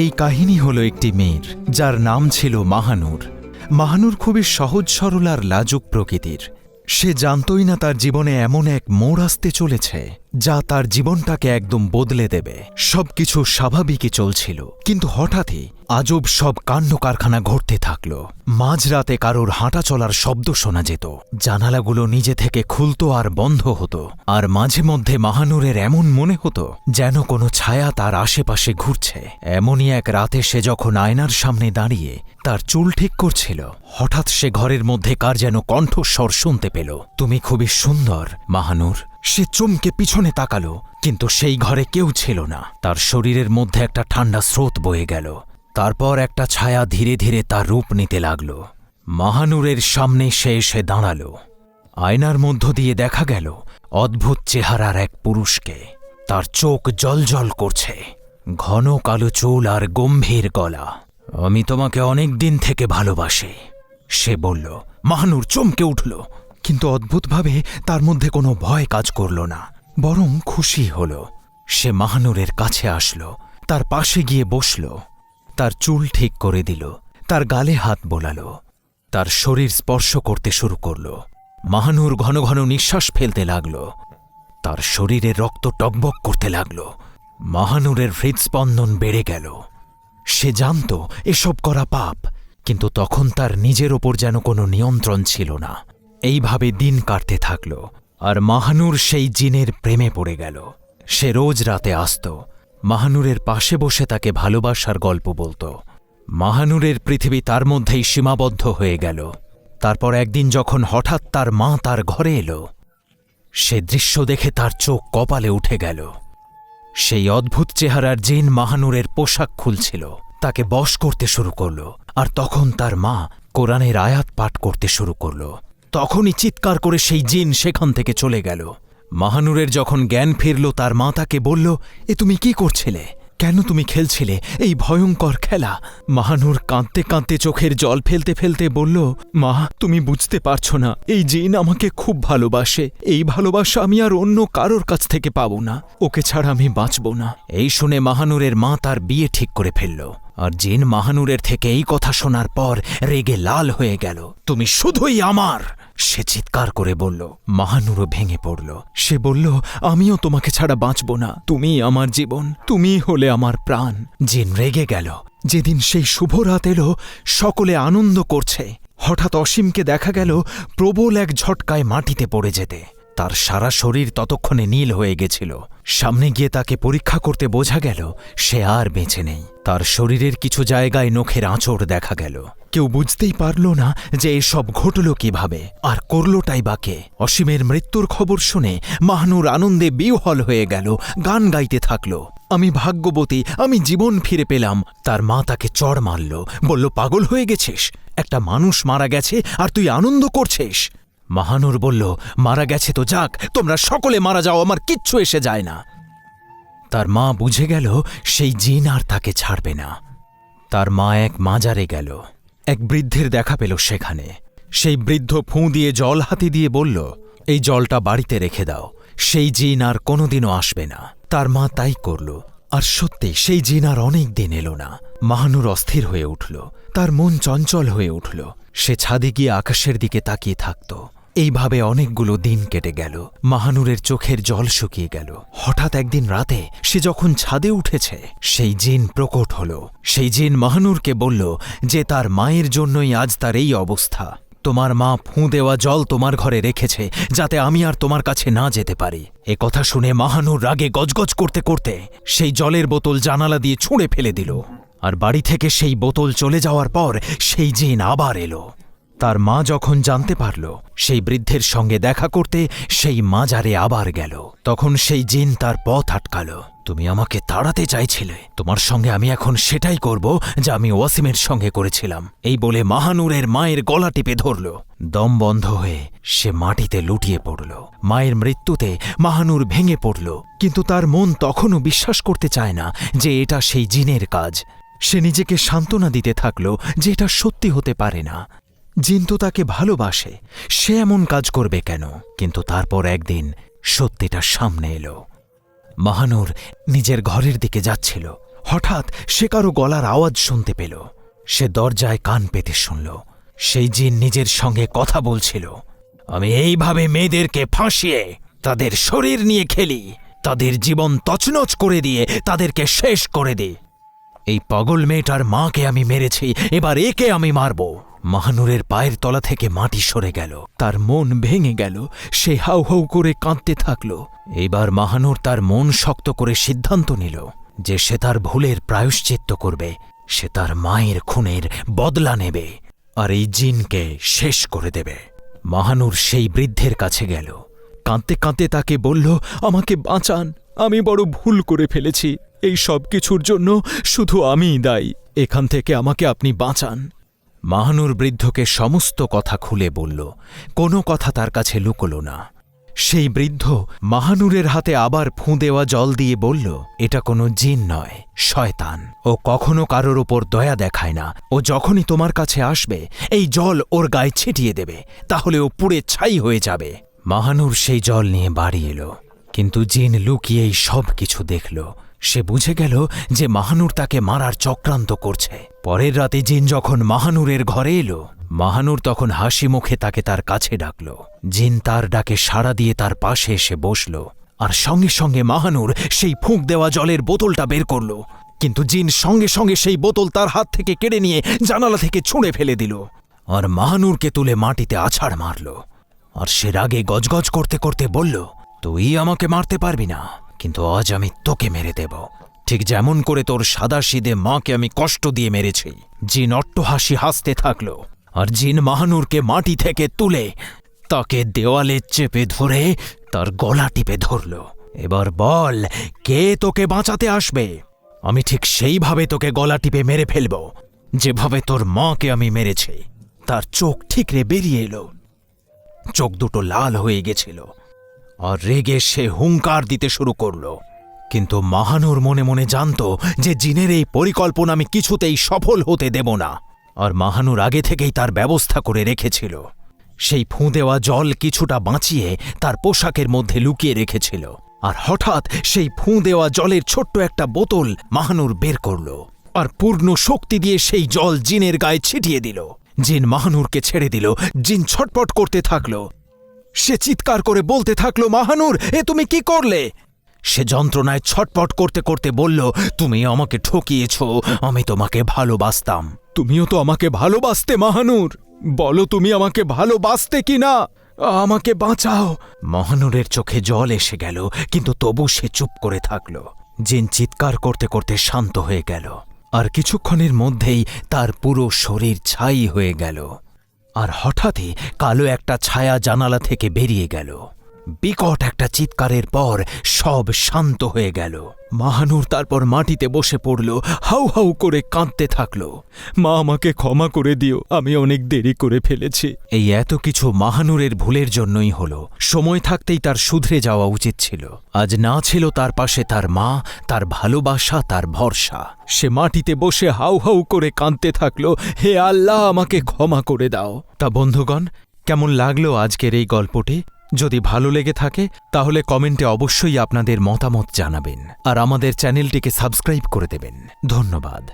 এই কাহিনী হলো একটি মেয়ের, যার নাম ছিল মাহানুর। মাহানুর খুবই সহজ, সরল আর লাজুক প্রকৃতির। সে জানতই না তার জীবনে এমন এক মোড় আসতে চলেছে। যা তার জীবনটাকে একদম বদলে দেবে। সবকিছু স্বাভাবিকই চলছিল। কিন্তু হঠাৎই আজব সব কাণ্ড কারখানা ঘটতে থাকল। মাঝরাতে কারোর হাঁটা চলার শব্দ শোনা যেত। জানালাগুলো নিজে থেকে খুলতো আর বন্ধ হতো। আর মাঝে মধ্যে মাহানুরের এমন মনে হতো যেন কোনো ছায়া তার আশেপাশে ঘুরছে। এমনই এক রাতে সে যখন আয়নার সামনে দাঁড়িয়ে তার চুল ঠিক করছিল, হঠাৎ সে ঘরের মধ্যে কার যেন কণ্ঠস্বর শুনতে পেল। তুমি খুবই সুন্দর, মাহানুর। সে চমকে পিছনে তাকালো, কিন্তু সেই ঘরে কেউ ছিল না। তার শরীরের মধ্যে একটা ঠান্ডা স্রোত বয়ে গেল। তারপর একটা ছায়া ধীরে ধীরে তার রূপ নিতে লাগল। মাহানুরের সামনে সে এসে দাঁড়াল। আয়নার মধ্য দিয়ে দেখা গেল অদ্ভুত চেহারার এক পুরুষকে। তার চোখ জলজল করছে, ঘন কালো চুল আর গম্ভীর গলা। আমি তোমাকে অনেক দিন থেকে ভালোবাসি, সে বলল। মাহানুর চমকে উঠল। কিন্তু অদ্ভুতভাবে তার মধ্যে কোনো ভয় কাজ করল না, বরং খুশি হল। সে মাহানুরের কাছে আসল, তার পাশে গিয়ে বসল, তার চুল ঠিক করে দিল, তার গালে হাত বোলাল, তার শরীর স্পর্শ করতে শুরু করল। মাহানুর ঘন ঘন নিঃশ্বাস ফেলতে লাগল, তার শরীরে রক্ত টকবক করতে লাগল। মাহানুরের হৃদস্পন্দন বেড়ে গেল। সে জানত, এসব করা পাপ, কিন্তু তখন তার নিজের ওপর যেন কোনো নিয়ন্ত্রণ ছিল না। এইভাবে দিন কাটতে থাকল, আর মাহানুর সেই জিনের প্রেমে পড়ে গেল। সে রোজ রাতে আসত। মাহানুরের পাশে বসে তাকে ভালোবাসার গল্প বলতো। মাহানুরের পৃথিবী তার মধ্যেই সীমাবদ্ধ হয়ে গেল। তারপর একদিন যখন হঠাৎ তার মা তার ঘরে এলো, সে দৃশ্য দেখে তার চোখ কপালে উঠে গেল। সেই অদ্ভুত চেহারার জিন মাহানুরের পোশাক খুলছিল। তাকে বশ করতে শুরু করল, আর তখন তার মা কোরআনের আয়াত পাঠ করতে শুরু করল। তখনই চিৎকার করে সেই জিন সেখান থেকে চলে গেল। মাহানুরের যখন জ্ঞান ফিরল, তার মা তাকে বলল, এ তুমি কি করছিলে? কেন তুমি খেলছিলে? এই ভয়ঙ্কর খেলা? মাহানুর কাঁদতে কাঁদতে চোখের জল ফেলতে ফেলতে বলল, মা, তুমি বুঝতে পারছ না, এই জিন আমাকে খুব ভালোবাসে। এই ভালোবাসা আমি আর অন্য কারোর কাছ থেকে পাবো না। ওকে ছাড়া আমি বাঁচব না। এই শুনে মাহানুরের মা তার বিয়ে ঠিক করে ফেলল। আর জিন মাহানুরের থেকে এই কথা শোনার পর রেগে লাল হয়ে গেল। তুমি শুধুই আমার! সে চিৎকার করে বলল। মাহানুরও ভেঙে পড়ল। সে বলল, আমিও তোমাকে ছাড়া বাঁচব না। তুমি আমার জীবন, তুমি হলে আমার প্রাণ। জিন রেগে গেল। যেদিন সেই শুভ রাত এলো, সকলে আনন্দ করছে। হঠাৎ অসীমকে দেখা গেল প্রবল এক ঝটকায় মাটিতে পড়ে যেতে। তার সারা শরীর ততক্ষণে নীল হয়ে গেছিল। সামনে গিয়ে তাকে পরীক্ষা করতে বোঝা গেল, সে আর বেঁচে নেই। তার শরীরের কিছু জায়গায় নখের আঁচড় দেখা গেল। কেউ বুঝতেই পারল না যে এসব ঘটল কীভাবে, আর করলটাই বাকে অসীমের মৃত্যুর খবর শুনে মাহনুর আনন্দে বিহল হয়ে গেল, গান গাইতে থাকল। আমি ভাগ্যবতী, আমি জীবন ফিরে পেলাম। তার মা তাকে চড় মারল, বলল, পাগল হয়ে গেছিস? একটা মানুষ মারা গেছে, আর তুই আনন্দ করছিস? মাহানুর বলল, মারা গেছে তো যাক, তোমরা সকলে মারা যাও, আমার কিচ্ছু এসে যায় না। তার মা বুঝে গেল, সেই জিন আর তাকে ছাড়বে না। তার মা এক মাজারে গেল, এক বৃদ্ধের দেখা পেল সেখানে। সেই বৃদ্ধ ফুঁ দিয়ে জল হাতি দিয়ে বলল, এই জলটা বাড়িতে রেখে দাও, সেই জিন আর কোনোদিনও আসবে না। তার মা তাই করল, আর সত্যি সেই জিন আর অনেক দিন এলো না। মাহানুর অস্থির হয়ে উঠল, তার মন চঞ্চল হয়ে উঠল, সে ছাদে গিয়ে আকাশের দিকে তাকিয়ে থাকত। এইভাবে অনেকগুলো দিন কেটে গেল। মাহানুরের চোখের জল শুকিয়ে গেল। হঠাৎ একদিন রাতে সে যখন ছাদে উঠেছে, সেই জিন প্রকট হল। সেই জিন মাহানুরকে বলল যে, তার মায়ের জন্যই আজ তার এই অবস্থা। তোমার মা ফুঁ দেওয়া জল তোমার ঘরে রেখেছে, যাতে আমি আর তোমার কাছে না যেতে পারি। এ কথা শুনে মাহানুর রাগে গজগজ করতে করতে সেই জলের বোতল জানালা দিয়ে ছুঁড়ে ফেলে দিল। আর বাড়ি থেকে সেই বোতল চলে যাওয়ার পর সেই জিন আবার এলো। তার মা যখন জানতে পারল, সেই বৃদ্ধের সঙ্গে দেখা করতে সেই মাজারে আবার গেল। তখন সেই জিন তার পথ আটকাল। তুমি আমাকে তাড়াতে চাইছিলে। তোমার সঙ্গে আমি এখন সেটাই করব যা আমি ওয়াসিমের সঙ্গে করেছিলাম। এই বলে মাহানুরের মায়ের গলা টিপে ধরল। দম বন্ধ হয়ে সে মাটিতে লুটিয়ে পড়ল। মায়ের মৃত্যুতে মাহানুর ভেঙে পড়ল। কিন্তু তার মন তখনও বিশ্বাস করতে চায় না যে এটা সেই জিনের কাজ। সে নিজেকে সান্ত্বনা দিতে থাকল যে এটা সত্যি হতে পারে না। জিন তো তাকে ভালোবাসে, সে এমন কাজ করবে কেন? কিন্তু তারপর একদিন সত্যিটা সামনে এলো। মাহানুর নিজের ঘরের দিকে যাচ্ছিল। হঠাৎ সে কারও গলার আওয়াজ শুনতে পেল। সে দরজায় কান পেতে শুনল। সেই জিন নিজের সঙ্গে কথা বলছিল। আমি এইভাবে মেয়েদেরকে ফাঁসিয়ে তাদের শরীর নিয়ে খেলি, তাদের জীবন তছনছ করে দিয়ে তাদেরকে শেষ করে দিই এই পাগল মেয়েটার মাকে আমি মেরেছি, এবার একে আমি মারব। মাহানুরের পায়ের তলা থেকে মাটি সরে গেল। তার মন ভেঙে গেল। সে হাউ হাউ করে কাঁদতে থাকল। এইবার মাহানুর তার মন শক্ত করে সিদ্ধান্ত নিল যে সে তার ভুলের প্রায়শ্চিত্ত করবে। সে তার মায়ের খুনের বদলা নেবে আর এই জিনকে শেষ করে দেবে। মাহানুর সেই বৃদ্ধের কাছে গেল। কাঁদতে কাঁদতে তাকে বলল, আমাকে বাঁচান। আমি বড় ভুল করে ফেলেছি। এই সব কিছুর জন্য শুধু আমিই দায়ী। এখান থেকে আমাকে আপনি বাঁচান। মাহানুর বৃদ্ধকে সমস্ত কথা খুলে বলল, কোনো কথা তার কাছে লুকল না। সেই বৃদ্ধ মাহানুরের হাতে আবার ফুঁ দেওয়া জল দিয়ে বলল, এটা কোনো জিন নয়, শয়তান। ও কখনো কারোর ওপর দয়া দেখায় না। ও যখনই তোমার কাছে আসবে, এই জল ওর গায়ে ছিটিয়ে দেবে, তাহলে ও পুড়ে ছাই হয়ে যাবে। মাহানুর সেই জল নিয়ে বাড়ি এলো, কিন্তু জিন লুকিয়েই সব কিছু দেখল। সে বুঝে গেল যে মাহানুর তাকে মারার চক্রান্ত করছে। পরের রাতে জিন যখন মাহানুরের ঘরে এলো, মাহানুর তখন হাসি মুখে তাকে তার কাছে ডাকল। জিন তার ডাকে সাড়া দিয়ে তার পাশে এসে বসল আর সঙ্গে সঙ্গে মাহানুর সেই ফুঁক দেওয়া জলের বোতলটা বের করল। কিন্তু জিন সঙ্গে সঙ্গে সেই বোতল তার হাত থেকে কেড়ে নিয়ে জানালা থেকে ছুঁড়ে ফেলে দিল আর মাহানুরকে তুলে মাটিতে আছাড় মারল। আর সে রাগে গজগজ করতে করতে বলল, তুই আমাকে মারতে পারবি না। কিন্তু আজ আমি তোকে মেরে দেব। ঠিক যেমন করে তোর সাদা সিদে মাকে আমি কষ্ট দিয়ে মেরেছি। জিন অট্টহাসি হাসতে থাকল, আর জিন মাহানুরকে মাটি থেকে তুলে তাকে দেওয়ালে চেপে ধরে তার গলা টিপে ধরল। এবার বল, কে তোকে বাঁচাতে আসবে? আমি ঠিক সেইভাবে তোকে গলা টিপে মেরে ফেলব, যেভাবে তোর মাকে আমি মেরেছি। তার চোখ ঠিকরে বেরিয়ে এলো। চোখ দুটো লাল হয়ে গেছিল। আর রেগে সে হুঙ্কার দিতে শুরু করল। কিন্তু মাহানুর মনে মনে জানত যে জিনের এই পরিকল্পনা আমি কিছুতেই সফল হতে দেব না। আর মাহানুর আগে থেকেই তার ব্যবস্থা করে রেখেছিল। সেই ফুঁ দেওয়া জল কিছুটা বাঁচিয়ে তার পোশাকের মধ্যে লুকিয়ে রেখেছিল। আর হঠাৎ সেই ফুঁ দেওয়া জলের ছোট্ট একটা বোতল মাহানুর বের করল। আর পূর্ণ শক্তি দিয়ে সেই জল জিনের গায়ে ছিটিয়ে দিল। জিন মাহানুরকে ছেড়ে দিল। জিন ছটপট করতে থাকল। সে চিৎকার করে বলতে থাকল, মাহানুর, এ তুমি কি করলে? সে যন্ত্রণায় ছটপট করতে করতে বলল, তুমি আমাকে ঠকিয়েছ, আমি তোমাকে ভালোবাসতাম। তুমিও তো আমাকে ভালোবাসতে, মাহানুর। বলো তুমি আমাকে ভালোবাসতে কি না আমাকে বাঁচাও। মহানুরের চোখে জল এসে গেল, কিন্তু তবু সে চুপ করে থাকল। জিন চিৎকার করতে করতে শান্ত হয়ে গেল। আর কিছুক্ষণের মধ্যেই তার পুরো শরীর ছাই হয়ে গেল। আর হঠাৎই কালো একটা ছায়া জানালা থেকে বেরিয়ে গেল। বিকট একটা চিৎকারের পর সব শান্ত হয়ে গেল। মাহানুর তারপর মাটিতে বসে পড়ল, হাউ হাউ করে কাঁদতে থাকল। মা, আমাকে ক্ষমা করে দিও, আমি অনেক দেরি করে ফেলেছি। এই এত কিছু মাহানুরের ভুলের জন্যই হল। সময় থাকতেই তার শুধরে যাওয়া উচিত ছিল। আজ না ছিল তার পাশে তার মা, তার ভালোবাসা, তার ভরসা। সে মাটিতে বসে হাউ হাউ করে কাঁদতে থাকল, হে আল্লাহ, আমাকে ক্ষমা করে দাও। তা বন্ধুগণ, কেমন লাগল আজকের এই গল্পটি? যদি ভালো লেগে থাকে, তাহলে কমেন্টে অবশ্যই আপনাদের মতামত জানাবেন। আর আমাদের চ্যানেলটিকে সাবস্ক্রাইব করে দেবেন। ধন্যবাদ।